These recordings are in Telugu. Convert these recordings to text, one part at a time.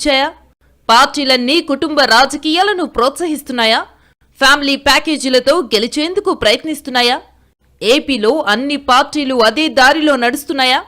ఇచ్చాయా? పార్టీలన్నీ కుటుంబ రాజకీయాలను ప్రోత్సహిస్తున్నాయా? ఫ్యామిలీ ప్యాకేజీలతో గెలిచేందుకు ప్రయత్నిస్తున్నాయా? ఏపీలో అన్ని పార్టీలు అదే దారిలో నడుస్తున్నాయా?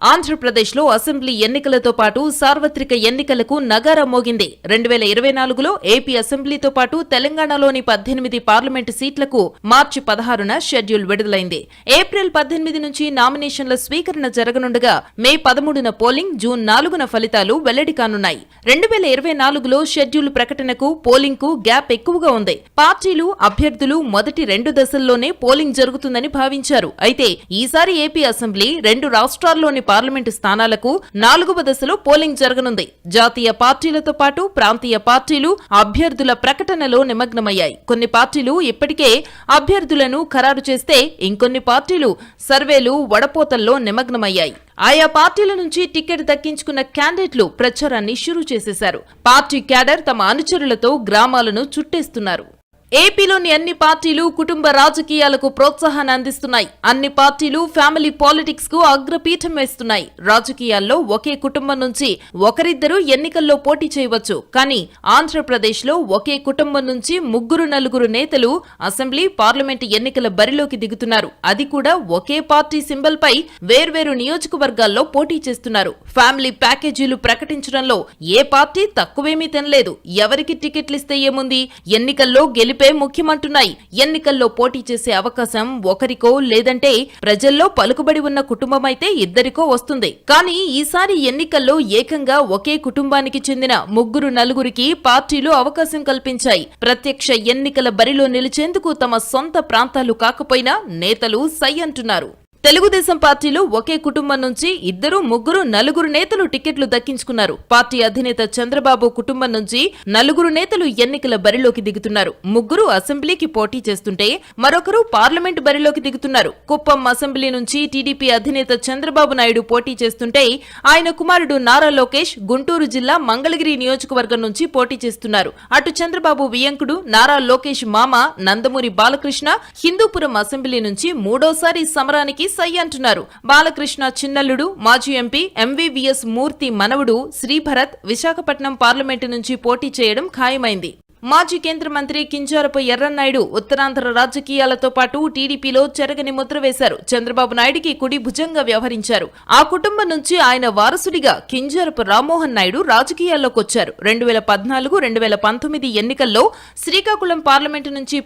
ఆంధ్రప్రదేశ్లో అసెంబ్లీ ఎన్నికలతో పాటు సార్వత్రిక ఎన్నికలకు నగారా మోగింది. రెండు వేల ఇరవై నాలుగులో ఏపీ అసెంబ్లీతో పాటు తెలంగాణలోని పద్దెనిమిది పార్లమెంటు సీట్లకు మార్చి పదహారున షెడ్యూల్ విడుదలైంది. ఏప్రిల్ పద్దెనిమిది నుంచి నామినేషన్ల స్వీకరణ జరగనుండగా మే పదమూడున పోలింగ్ జూన్ నాలుగున ఫలితాలు వెల్లడి కానున్నాయి. రెండు వేల ఇరవై నాలుగులో షెడ్యూల్ ప్రకటనకు పోలింగ్కు గ్యాప్ ఎక్కువగా ఉంది. పార్టీలు అభ్యర్థులు మొదటి రెండు దశల్లోనే పోలింగ్ జరుగుతుందని భావించారు. అయితే ఈసారి ఏపీ అసెంబ్లీ రెండు రాష్ట్రాల్లోని పార్లమెంటు స్థానాలకు నాలుగవ దశలో పోలింగ్ జరగనుంది. జాతీయ పార్టీలతో పాటు ప్రాంతీయ పార్టీలు అభ్యర్థుల ప్రకటనలో నిమగ్నమయ్యాయి. కొన్ని పార్టీలు ఇప్పటికే అభ్యర్థులను ఖరారు చేస్తే ఇంకొన్ని పార్టీలు సర్వేలు వడపోతల్లో నిమగ్నమయ్యాయి. ఆయా పార్టీల నుంచి టికెట్ దక్కించుకున్న క్యాండిడేట్లు ప్రచారాన్ని షురూ చేసేశారు. పార్టీ క్యాడర్ తమ అనుచరులతో గ్రామాలను చుట్టేస్తున్నారు. ఏపీలోని అన్ని పార్టీలు కుటుంబ రాజకీయాలకు ప్రోత్సాహాన్ని అందిస్తున్నాయి. అన్ని పార్టీలు ఫ్యామిలీ పాలిటిక్స్కు అగ్రపీఠం వేస్తున్నాయి. రాజకీయాల్లో ఒకే కుటుంబం నుంచి ఒకరిద్దరు ఎన్నికల్లో పోటీ చేయవచ్చు. కానీ ఆంధ్రప్రదేశ్లో ఒకే కుటుంబం నుంచి ముగ్గురు నలుగురు నేతలు అసెంబ్లీ పార్లమెంటు ఎన్నికల బరిలోకి దిగుతున్నారు. అది కూడా ఒకే పార్టీ సింబల్ పై వేర్వేరు నియోజకవర్గాల్లో పోటీ చేస్తున్నారు. ఫ్యామిలీ ప్యాకేజీలు ప్రకటించడంలో ఏ పార్టీ తక్కువేమీ తినలేదు. ఎవరికి టికెట్లు ఇస్తే ఏముంది? ఎన్నికల్లో గెలిపే ముఖ్యమంటున్నాయి. ఎన్నికల్లో పోటీ చేసే అవకాశం ఒకరికో లేదంటే ప్రజల్లో పలుకుబడి ఉన్న కుటుంబమైతే ఇద్దరికో వస్తుంది. కానీ ఈసారి ఎన్నికల్లో ఏకంగా ఒకే కుటుంబానికి చెందిన ముగ్గురు నలుగురికి పార్టీలు అవకాశం కల్పించాయి. ప్రత్యక్ష ఎన్నికల బరిలో నిలిచేందుకు తమ సొంత ప్రాంతాలు కాకపోయినా నేతలు సై అంటున్నారు. తెలుగుదేశం పార్టీలో ఒకే కుటుంబం నుంచి ఇద్దరు ముగ్గురు నలుగురు నేతలు టికెట్లు దక్కించుకున్నారు. పార్టీ అధినేత చంద్రబాబు కుటుంబం నుంచి నలుగురు నేతలు ఎన్నికల బరిలోకి దిగుతున్నారు. ముగ్గురు అసెంబ్లీకి పోటీ చేస్తుంటే మరొకరు పార్లమెంట్ బరిలోకి దిగుతున్నారు. కుప్పం అసెంబ్లీ నుంచి టీడీపీ అధినేత చంద్రబాబు నాయుడు పోటీ చేస్తుంటే ఆయన కుమారుడు నారా లోకేష్ గుంటూరు జిల్లా మంగళగిరి నియోజకవర్గం నుంచి పోటీ చేస్తున్నారు. అటు చంద్రబాబు వియంకుడు నారా లోకేష్ మామ నందమూరి బాలకృష్ణ హిందూపురం అసెంబ్లీ నుంచి మూడోసారి సమరానికి సై అంటున్నారు. బాలకృష్ణ చిన్నల్లుడు మాజీ ఎంపీ ఎంవీవీఎస్ మూర్తి మనవుడు శ్రీభరత్ విశాఖపట్నం పార్లమెంటు నుంచి పోటీ చేయడం ఖాయమైంది. మాజీ కేంద్ర మంత్రి కింజారపు ఎర్రన్నాయుడు ఉత్తరాంధ్ర రాజకీయాలతో పాటు టీడీపీలో చెరగని ముద్ర వేశారు. చంద్రబాబు నాయుడికి కుడి భుజంగా వ్యవహరించారు. ఆ కుటుంబం నుంచి ఆయన వారసుడిగా కింజారపు రామ్మోహన్ నాయుడు రాజకీయాల్లోకి వచ్చారు రెండు వేల పద్నాలుగు రెండు వేల పంతొమ్మిది ఎన్నికల్లో శ్రీకాకుళం పార్లమెంటు నుంచి